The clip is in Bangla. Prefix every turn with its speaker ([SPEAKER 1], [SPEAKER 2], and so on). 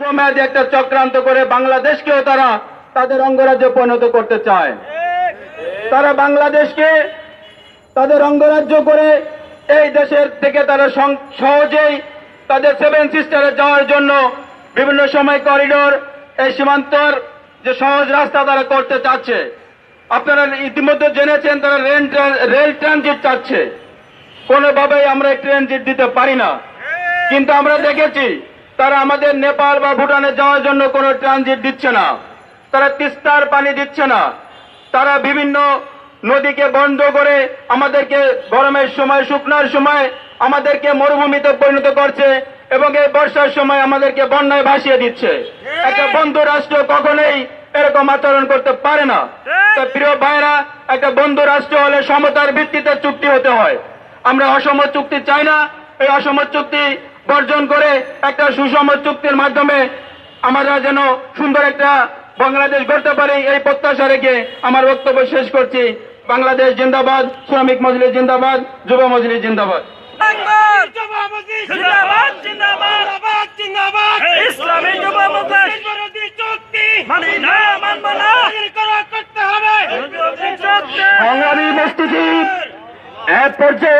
[SPEAKER 1] মেয়াদী একটা চক্রান্ত করে বাংলাদেশকেও তারা তাদের অঙ্গরাজ্যে পরিণত করতে চায়। তারা বাংলাদেশকে তাদের অঙ্গরাজ্য করে এই দেশের থেকে তারা সহজেই তাদের সেভেন সিস্টারে যাওয়ার জন্য বিভিন্ন সময় করিডোর, এই সীমান্তর যে সহজ রাস্তা তারা করতে চাচ্ছে। আপনারা ইতিমধ্যে জেনেছেন তারা রেল রেল ট্রানজিট চাচ্ছে। কোনোভাবেই আমরা ট্রানজিট দিতে পারি না। কিন্তু আমরা দেখেছি তারা আমাদের নেপাল বা ভুটানে যাওয়ার জন্য কোনো ট্রানজিট দিচ্ছে না। তারা তিস্তার পানি দিচ্ছে না। তারা বিভিন্ন নদীকে বন্ধ করে আমাদেরকে গরমের সময়, শুকনার সময় আমাদেরকে মরুভূমিতে পরিণত করছে এবং এই বর্ষার সময় আমাদেরকে বন্যায় ভাসিয়ে দিচ্ছে। একটা বন্ধু রাষ্ট্র কখনোই এরকম আচরণ করতে পারে না। তো প্রিয় ভাইরা একটা বন্ধু রাষ্ট্র হলে সমতার ভিত্তিতে চুক্তি হতে হয়। আমরা অসম চুক্তি চাই না। এই অসম চুক্তি বর্জন করে একটা সুষম চুক্তির মাধ্যমে আমরা যেন সুন্দর একটা বাংলাদেশ গড়তে পারি এই প্রত্যাশা রেখে আমার বক্তব্য শেষ করছি। বাংলাদেশ জিন্দাবাদ শ্রমিক মজলিস জিন্দাবাদ যুব মজলিস জিন্দাবাদ।
[SPEAKER 2] ইসলামী যুব চুক্তি মানি না মানব না। করতে হবে
[SPEAKER 1] সংগ্রামী উপস্থিতি এক পর্যায়ে